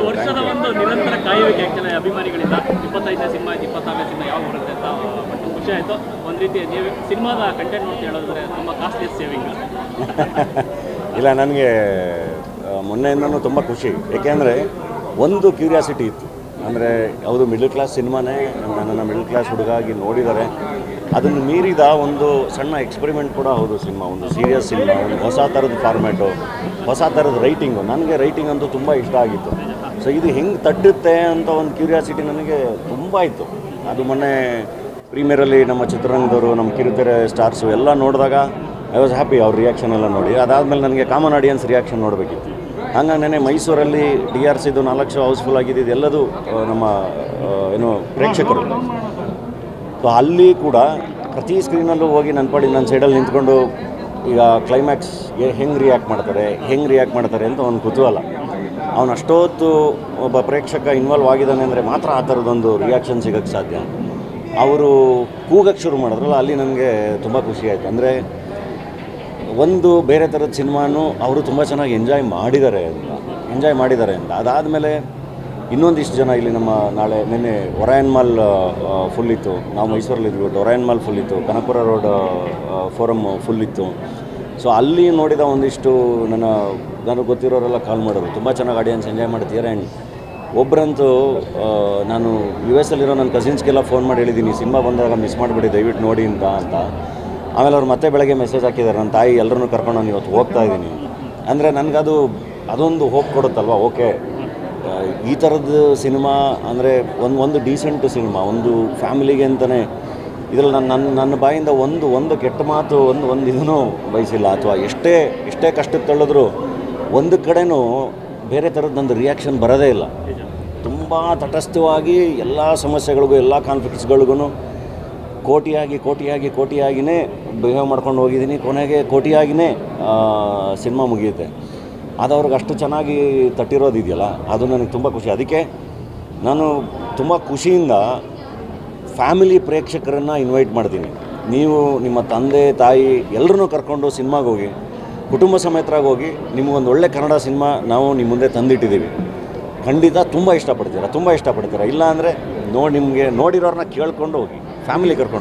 ಒಂದು ವರ್ಷದ ಒಂದು ನಿರಂತರ ಕಾಯುವಿಕೆ ಆ್ಯಕ್ಚುಲಿ ಅಭಿಮಾನಿಗಳಿಂದ. ಇಪ್ಪತ್ತೈದನೇ ಸಿನಿಮಾ ಆಯ್ತು ಇಪ್ಪತ್ತಾರನೇ ಸಿನಿಮಾ ಯಾವ ಬರುತ್ತೆ ಅಂತ ಬಟ್ ಖುಷಿ ಆಯಿತು. ಒಂದು ರೀತಿ ನೀವು ಸಿನಿಮಾದ ಕಂಟೆಂಟ್ ನೋಡ್ತಾ ಹೇಳೋದ್ರೆ ತುಂಬ ಕಾಸ್ಟ್ಲಿ ಸೇವಿಂಗ್ ಇಲ್ಲ, ನನಗೆ ಮೊನ್ನೆಯಿಂದನೂ ತುಂಬ ಖುಷಿ. ಏಕೆಂದರೆ ಒಂದು ಕ್ಯೂರಿಯಾಸಿಟಿ ಇತ್ತು. ಅಂದರೆ ಯಾವುದು ಮಿಡ್ಲ್ ಕ್ಲಾಸ್ ಸಿನಿಮಾನೇ ನನ್ನನ್ನು ಮಿಡ್ಲ್ ಕ್ಲಾಸ್ ಹುಡುಗಾಗಿ ನೋಡಿದ್ದಾರೆ ಅದನ್ನು ಮೀರಿದ ಒಂದು ಸಣ್ಣ ಎಕ್ಸ್ಪೆರಿಮೆಂಟ್ ಕೂಡ ಹೌದು ಸಿನಿಮಾ. ಒಂದು ಸೀರಿಯಸ್ ಸಿನಿಮಾ, ಒಂದು ಹೊಸ ಥರದ ಫಾರ್ಮ್ಯಾಟು ಹೊಸ ಥರದ ರೈಟಿಂಗು ನನಗೆ ರೈಟಿಂಗ್ ಅಂತೂ ತುಂಬ ಇಷ್ಟ ಆಗಿತ್ತು. ಸೊ ಇದು ಹೆಂಗೆ ತಟ್ಟುತ್ತೆ ಅಂತ ಒಂದು ಕ್ಯೂರಿಯಾಸಿಟಿ ನನಗೆ ತುಂಬ ಇತ್ತು. ಅದು ಮೊನ್ನೆ ಪ್ರೀಮಿಯರಲ್ಲಿ ನಮ್ಮ ಚಿತ್ರರಂಗದವರು, ನಮ್ಮ ಕಿರುತೆರೆ ಸ್ಟಾರ್ಸು ಎಲ್ಲ ನೋಡಿದಾಗ ಐ ವಾಸ್ ಹ್ಯಾಪಿ ಅವ್ರ ರಿಯಾಕ್ಷನ್ ಎಲ್ಲ ನೋಡಿ. ಅದಾದಮೇಲೆ ನನಗೆ ಕಾಮನ್ ಆಡಿಯನ್ಸ್ ರಿಯಾಕ್ಷನ್ ನೋಡಬೇಕಿತ್ತು. ಹಂಗಾಗಿ ನೆನೆ ಮೈಸೂರಲ್ಲಿ ಡಿ ಆರ್ ಸಿದು ನಾಲ್ಕು ಶೋ ಹೌಸ್ಫುಲ್ ಆಗಿದ್ದು ಎಲ್ಲದು ನಮ್ಮ ಏನು ಪ್ರೇಕ್ಷಕರು. ಸೊ ಅಲ್ಲಿ ಕೂಡ ಪ್ರತಿ ಸ್ಕ್ರೀನಲ್ಲೂ ಹೋಗಿ ನನ್ನ ಪಾಡಿ ನನ್ನ ಸೈಡಲ್ಲಿ ನಿಂತ್ಕೊಂಡು ಈಗ ಕ್ಲೈಮ್ಯಾಕ್ಸ್ ಹೆಂಗೆ ರಿಯಾಕ್ಟ್ ಮಾಡ್ತಾರೆ, ಹೆಂಗೆ ರಿಯಾಕ್ಟ್ ಮಾಡ್ತಾರೆ ಅಂತ ಒಂದು ಕುತೂಹಲ. ಅವನು ಅಷ್ಟೊತ್ತು ಒಬ್ಬ ಪ್ರೇಕ್ಷಕ ಇನ್ವಾಲ್ವ್ ಆಗಿದ್ದಾನೆ ಅಂದರೆ ಮಾತ್ರ ಆ ಥರದೊಂದು ರಿಯಾಕ್ಷನ್ ಸಿಗೋಕ್ಕೆ ಸಾಧ್ಯ. ಅವರು ಕೂಗಕ್ಕೆ ಶುರು ಮಾಡಿದ್ರಲ್ಲ, ಅಲ್ಲಿ ನನಗೆ ತುಂಬ ಖುಷಿ ಆಯಿತು. ಅಂದರೆ ಒಂದು ಬೇರೆ ಥರದ ಸಿನಿಮಾನು ಅವರು ತುಂಬ ಚೆನ್ನಾಗಿ ಎಂಜಾಯ್ ಮಾಡಿದ್ದಾರೆ ಅಂತ. ಎಂಜಾಯ್ ಮಾಡಿದ್ದಾರೆ ಅಂತ. ಅದಾದಮೇಲೆ ಇನ್ನೊಂದಿಷ್ಟು ಜನ ಇಲ್ಲಿ ನಮ್ಮ ನಾಳೆ ನಿನ್ನೆ ಒರಾಯನ್ ಮಾಲ್ ಫುಲ್ ಇತ್ತು. ನಾವು ಮೈಸೂರಲ್ಲಿ ಇದ್ವಿ ಒರಾಯನ್ ಮಾಲ್ ಫುಲ್ ಇತ್ತು. ಕನಕಪುರ ರೋಡ್ ಫೋರಮ್ ಫುಲ್ ಇತ್ತು. ಸೊ ಅಲ್ಲಿ ನೋಡಿದ ಒಂದಿಷ್ಟು ನನ್ನ ನನಗೆ ಗೊತ್ತಿರೋರೆಲ್ಲ ಕಾಲ್ ಮಾಡೋರು ತುಂಬ ಚೆನ್ನಾಗಿ ಆಡಿಯನ್ಸ್ ಎಂಜಾಯ್ ಮಾಡ್ತಿದ್ದಾರೆ ಆ್ಯಂಡ್ ಒಬ್ಬರಂತೂ ನಾನು ಯು ಎಸ್ ಅಲ್ಲಿರೋ ನನ್ನ ಕಸಿನ್ಸ್ಗೆಲ್ಲ ಫೋನ್ ಮಾಡಿ ಹೇಳಿದ್ದೀನಿ ಸಿನಿಮಾ ಬಂದಾಗ ಮಿಸ್ ಮಾಡಿಬಿಡಿ, ದಯವಿಟ್ಟು ನೋಡಿ ಅಂತ ಅಂತ. ಆಮೇಲೆ ಅವ್ರು ಮತ್ತೆ ಬೆಳಗ್ಗೆ ಮೆಸೇಜ್ ಹಾಕಿದ್ದಾರೆ, ನನ್ನ ತಾಯಿ ಎಲ್ಲರನ್ನೂ ಕರ್ಕೊಂಡು ನಾನು ಇವತ್ತು ಹೋಗ್ತಾ ಇದ್ದೀನಿ. ಅಂದರೆ ನನಗದು, ಅದೊಂದು ಹೋಪ್ ಕೊಡುತ್ತಲ್ವ? ಓಕೆ ಈ ಥರದ್ದು ಸಿನಿಮಾ ಅಂದರೆ ಒಂದು ಒಂದು ಡೀಸೆಂಟ್ ಸಿನಿಮಾ, ಒಂದು ಫ್ಯಾಮಿಲಿಗೆ ಅಂತಲೇ ಇದರಲ್ಲಿ ನನ್ನ ನನ್ನ ನನ್ನ ಬಾಯಿಂದ ಒಂದು ಒಂದು ಕೆಟ್ಟ ಮಾತು, ಒಂದು ಒಂದು ಇದನ್ನು ಬಯಸಿಲ್ಲ. ಅಥವಾ ಎಷ್ಟೇ ಎಷ್ಟೇ ಕಷ್ಟಕ್ಕೆ ತಳ್ಳಿದ್ರು ಒಂದು ಕಡೆನೂ ಬೇರೆ ಥರದ್ದು ನಂದು ರಿಯಾಕ್ಷನ್ ಬರೋದೇ ಇಲ್ಲ. ತುಂಬ ತಟಸ್ಥವಾಗಿ ಎಲ್ಲ ಸಮಸ್ಯೆಗಳಿಗೂ, ಎಲ್ಲ ಕಾನ್ಫ್ಲಿಕ್ಟ್ಸ್ಗಳಿಗೂ ಕೋಟಿಯಾಗಿ ಕೋಟಿಯಾಗಿ ಕೋಟಿಯಾಗಿಯೇ ಬಿಹೇವ್ ಮಾಡ್ಕೊಂಡು ಹೋಗಿದ್ದೀನಿ. ಕೊನೆಗೆ ಕೋಟಿಯಾಗಿಯೇ ಸಿನಿಮಾ ಮುಗಿಯುತ್ತೆ. ಅದು ಅವ್ರಿಗೆ ಅಷ್ಟು ಚೆನ್ನಾಗಿ ತಟ್ಟಿರೋದಿದೆಯಲ್ಲ ಅದು ನನಗೆ ತುಂಬ ಖುಷಿ. ಅದಕ್ಕೆ ನಾನು ತುಂಬ ಖುಷಿಯಿಂದ ಫ್ಯಾಮಿಲಿ ಪ್ರೇಕ್ಷಕರನ್ನು ಇನ್ವೈಟ್ ಮಾಡ್ತೀನಿ. ನೀವು ನಿಮ್ಮ ತಂದೆ, ತಾಯಿ ಎಲ್ಲರನ್ನೂ ಕರ್ಕೊಂಡು ಸಿನಿಮಾಗೆ ಹೋಗಿ ಕುಟುಂಬ ಸಮೇತರಾಗಿ ಹೋಗಿ ನಿಮಗೊಂದು ಒಳ್ಳೆ ಕನ್ನಡ ಸಿನಿಮಾ ನಾವು ನಿಮ್ಮ ಮುಂದೆ ತಂದಿಟ್ಟಿದ್ದೀವಿ. ಖಂಡಿತ ತುಂಬ ಇಷ್ಟಪಡ್ತೀರ ತುಂಬ ಇಷ್ಟಪಡ್ತೀರ? ಇಲ್ಲ ಅಂದರೆ ನೋಡಿ ನಿಮಗೆ ನೋಡಿರೋರನ್ನ ಕೇಳ್ಕೊಂಡು ಹೋಗಿ ಫ್ಯಾಮಿಲಿ ಕರ್ಕೊಂಡು